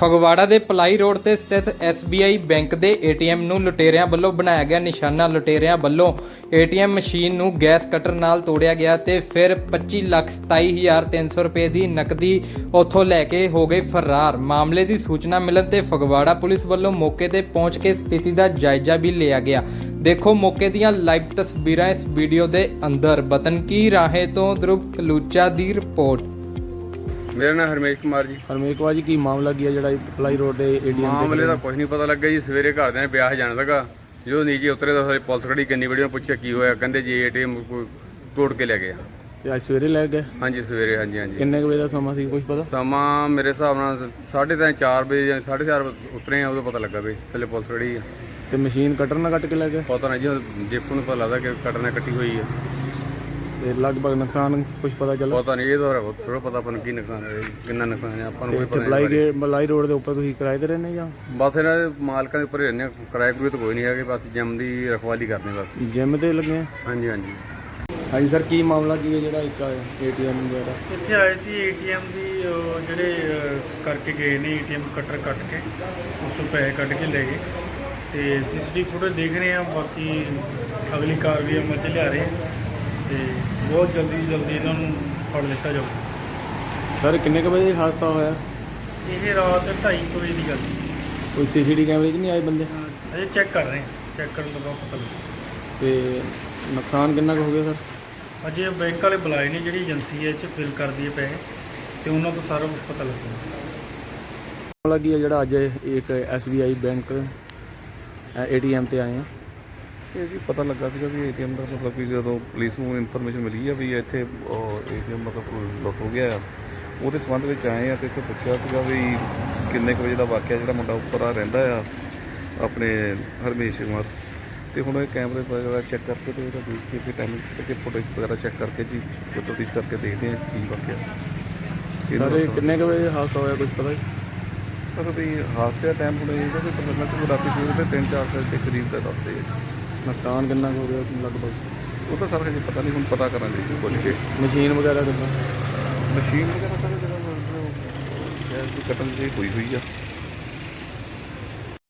ਫਗਵਾੜਾ ਦੇ ply road ਤੇ ਸਥਿਤ SBI ਬੈਂਕ ਦੇ ATM ਨੂੰ ਲੁਟੇਰਿਆਂ ਵੱਲੋਂ ਬਣਾਇਆ ਗਿਆ ਨਿਸ਼ਾਨਾ। ਲੁਟੇਰਿਆਂ ਵੱਲੋਂ ATM ਮਸ਼ੀਨ ਨੂੰ ਗੈਸ ਕਟਰ ਨਾਲ ਤੋੜਿਆ ਗਿਆ ਤੇ ਫਿਰ 25,27,300 ਰੁਪਏ ਦੀ ਨਕਦੀ ਉੱਥੋਂ ਲੈ ਕੇ ਹੋ ਗਏ ਫਰਾਰ। ਮਾਮਲੇ ਦੀ ਸੂਚਨਾ ਮਿਲਣ ਤੇ ਫਗਵਾੜਾ ਪੁਲਿਸ ਵੱਲੋਂ ਮੌਕੇ ਤੇ ਪਹੁੰਚ ਕੇ ਸਥਿਤੀ ਦਾ ਜਾਇਜ਼ਾ ਵੀ ਲਿਆ ਗਿਆ। ਦੇਖੋ ਮੌਕੇ ਦੀਆਂ ਲਾਈਵ ਤਸਵੀਰਾਂ ਇਸ ਵੀਡੀਓ ਦੇ ਅੰਦਰ। ਬਤਨਕੀ ਰਾਹੇ ਤੋਂ ਧਰੁਵ ਕਲੂਚਾ ਦੀ ਰਿਪੋਰਟ। ਮੇਰਾ ਨਾਮ ਹਰਮੇਸ਼ ਕੁਮਾਰ ਜੀ। ਹਰਮੇਕਵਾ ਜੀ ਕੀ ਮਾਮਲਾ ਕੀ ਹੈ ਜਿਹੜਾ ਪਲਾਈ ਰੋਡ ਦੇ ਏਡੀਐਮ ਮਾਮਲੇ ਦਾ ਕੁਝ ਨਹੀਂ ਪਤਾ ਲੱਗਾ ਜੀ ਸਵੇਰੇ ਘਰਦਿਆਂ ਨੇ ਵਿਆਹ ਜਾਣ ਲੱਗਾ। ਜਦੋਂ ਨੀਚੇ ਉਤਰੇ ਤਾਂ ਸਾਰੇ ਪੁਲਿਸ ਖੜੀ ਕਿੰਨੀ ਬੜੀ ਪੁੱਛਿਆ ਕੀ ਹੋਇਆ ਕਹਿੰਦੇ ਜੀ ਏਟੀਐਮ ਕੋਈ ਤੋੜ ਕੇ ਲੈ ਗਿਆ ਤੇ ਅੱਜ ਸਵੇਰੇ ਲੈ ਗਏ? ਹਾਂਜੀ ਸਵੇਰੇ ਹਾਂਜੀ ਹਾਂਜੀ। ਕਿੰਨੇ ਕੁ ਵਜੇ ਦਾ ਸਮਾਂ ਸੀ ਕੁਝ ਪਤਾ? ਸਮਾਂ ਮੇਰੇ ਹਿਸਾਬ ਨਾਲ 3:30 4 ਵਜੇ ਜਾਂ 4:30 ਉਤਰੇ ਆ ਉਦੋਂ ਪਤਾ ਲੱਗਾ ਵੀ ਥੱਲੇ ਪੁਲਿਸ ਖੜੀ ਆ। ਤੇ ਮਸ਼ੀਨ ਕਟਰ ਨਾਲ ਕੱਟ ਕੇ ਲੈ ਗਏ? ਪਤਾ ਨਹੀਂ ਜੀ ਦੇਖੋ ਨੂੰ ਪਤਾ ਲੱਗਦਾ ਕਿ ਕਟਰ ਕੱਟੀ ਹੋਈ ਆ। ਤੇ ਲਗਭਗ ਨੁਕਸਾਨ ਕੁਝ ਪਤਾ ਚੱਲਾ ਪਤਾ ਨਹੀਂ ਇਹ ਤਾਂ ਥੋੜਾ ਪਤਾ ਆਪਾਂ ਨੂੰ ਕੀ ਨੁਕਸਾਨ ਹੋਇਆ ਕਿੰਨਾ ਨੁਕਸਾਨ ਹੈ ਆਪਾਂ ਨੂੰ ਕੋਈ ਪਤਾ ਨਹੀਂ ਪਲਾਈ ਗੇ ਪਲਾਈ ਰੋਡ ਦੇ ਉੱਪਰ ਤੁਸੀਂ ਕਿਰਾਏ ਤੇ ਰਹਿੰਦੇ ਜਾਂ? ਬਸ ਇਹਨਾਂ ਦੇ ਮਾਲਕਾਂ ਦੇ ਉੱਪਰ ਹੀ ਰਹਿੰਦੇ ਆ ਕਿਰਾਏ ਕੋਈ ਤਾਂ ਕੋਈ ਨਹੀਂ ਹੈਗੇ ਬਸ ਜਿਮ ਦੀ ਰਖਵਾਲੀ ਕਰਦੇ ਬਸ। ਜਿਮ ਤੇ ਲੱਗੇ ਆ? ਹਾਂਜੀ ਹਾਂਜੀ। ਹਾਂਜੀ ਸਰ ਕੀ ਮਾਮਲਾ ਕੀ ਹੈ ਜਿਹੜਾ ਇੱਕ ਏਟੀਐਮ ਵਗੈਰਾ? ਇੱਥੇ ਆਏ ਸੀ ਏਟੀਐਮ ਦੀ ਉਹ ਜਿਹੜੇ ਅਹ, ਕਰਕੇ ਗਏ ਨੇ ਏਟੀਐਮ ਕਟਰ ਕੱਟ ਕੇ ਉਸ ਤੋਂ ਪੈਸੇ ਕੱਢ ਕੇ ਲੈ ਗਏ। ਤੇ ਸੀਸੀਟੀਵੀ ਫੁਟੇਜ ਦੇਖ ਰਹੇ ਆ ਬਾਕੀ ਅਗਲੀ ਕਾਰਵਾਈ ਅਮਲ 'ਚ ਲਿਆ ਰਹੇ ਆ ਤੇ ਬਹੁਤ ਜਲਦੀ ਜਲਦੀ ਇਹਨਾਂ ਨੂੰ ਫੜ ਲਿੱਤਾ ਜਾਊ। ਸਰ ਕਿੰਨੇ ਕੁ ਵਜੇ ਹਾਦਸਾ ਹੋਇਆ? ਇਹ ਰਾਤ 2:30 ਵਜੇ ਦੀ ਗੱਲ ਹੈ। ਕੋਈ ਸੀਸੀਟੀ ਕੈਮਰੇ 'ਚ ਨਹੀਂ ਆਏ ਬੰਦੇ? ਅਹ, ਅਜੇ ਚੈੱਕ ਕਰ ਰਹੇ ਆ ਚੈੱਕ ਕਰਨ ਤੋਂ ਬਾਅਦ ਪਤਾ ਲੱਗੂ। ਤੇ ਨੁਕਸਾਨ ਕਿੰਨਾ ਕੁ ਹੋ ਗਿਆ ਸਰ? ਅਜੇ ਬੈਂਕ ਵਾਲੇ ਬੁਲਾਏ ਨੇ ਜਿਹੜੀ ਏਜੰਸੀ ਹੈ ਇਹ 'ਚ ਫਿਲ ਕਰਦੀ ਹੈ ਪੈਸੇ ਤੇ ਉਹਨਾਂ ਤੋਂ ਸਾਰਾ ਕੁਝ ਪਤਾ ਲੱਗੂਗਾ ਕੀ ਹੈ ਜਿਹੜਾ ਅੱਜ ਇੱਕ SBI ਬੈਂਕ ਏਟੀਐਮ ਤੇ ਆਏ ਆ। ਇਹ ਜੀ ਪਤਾ ਲੱਗਾ ਸੀਗਾ ਵੀ ਏਟੀਐਮ ਦਾ ਮਤਲਬ ਕਿ ਜਦੋਂ ਪੁਲਿਸ ਨੂੰ ਇਨਫੋਰਮੇਸ਼ਨ ਮਿਲੀ ਆ ਵੀ ਇੱਥੇ ਏਟੀਐਮ ਮਤਲਬ ਲੁੱਟ ਹੋ ਗਿਆ ਆ ਉਹਦੇ ਸੰਬੰਧ ਵਿੱਚ ਆਏ ਆ ਤੇ ਇੱਥੇ ਪੁੱਛਿਆ ਸੀਗਾ ਵੀ ਕਿੰਨੇ ਕੁ ਵਜੇ ਦਾ ਵਾਕਿਆ ਜਿਹੜਾ ਮੁੰਡਾ ਉੱਪਰ ਆ ਰਹਿੰਦਾ ਆ ਆਪਣੇ ਹਰਮੇਸ਼ ਕੁਮਾਰ। ਤੇ ਹੁਣ ਇਹ ਕੈਮਰੇ ਵਗੈਰਾ ਚੈੱਕ ਕਰਕੇ ਤੇ ਇਹਦਾ ਦੇਖ ਕੇ ਫਿਰ ਟਾਈਮਿੰਗ ਤੇ ਫੁਟੇਜ ਵਗੈਰਾ ਚੈੱਕ ਕਰਕੇ ਜੀ ਤਫਤੀਸ਼ ਕਰਕੇ ਦੇਖਦੇ ਆ ਕੀ ਵਾਕਿਆ। ਸਰ। ਕਿੰਨੇ ਕੁ ਵਜੇ ਹਾਦਸਾ ਹੋਇਆ ਕੁਝ ਪਤਾ? ਜੀ ਸਰ ਵੀ ਹਾਦਸੇ ਦਾ ਟਾਈਮ ਹੁਣ ਇਹਦਾ ਵੀ ਪਤਾ ਲੱਗਾ ਸੀ ਰਾਤੀ ਕੋਈ ਤੇ 3-4 ਵਜੇ ਦੇ ਕਰੀਬ ਦਾ ਦੱਸਦੇ ਆ। ਨੁਕਸਾਨ ਕਿੰਨਾ ਕੁ ਹੋ ਗਿਆ ਲਗਭਗ? ਉਹ ਤਾਂ ਸਰ ਹਜੇ ਪਤਾ ਨਹੀਂ ਹੁਣ ਪਤਾ ਕਰਾਂਗੇ ਜੀ ਪੁੱਛ ਕੇ। ਮਸ਼ੀਨ ਵਗੈਰਾ ਕਿੱਦਾਂ? ਮਸ਼ੀਨ ਵਗੈਰਾ ਤਾਂ ਜਿਹੜਾ ਮਤਲਬ ਗੈਸ ਦੀ ਕਟਨ ਜਿਹੜੀ ਹੋਈ ਹੋਈ ਆ।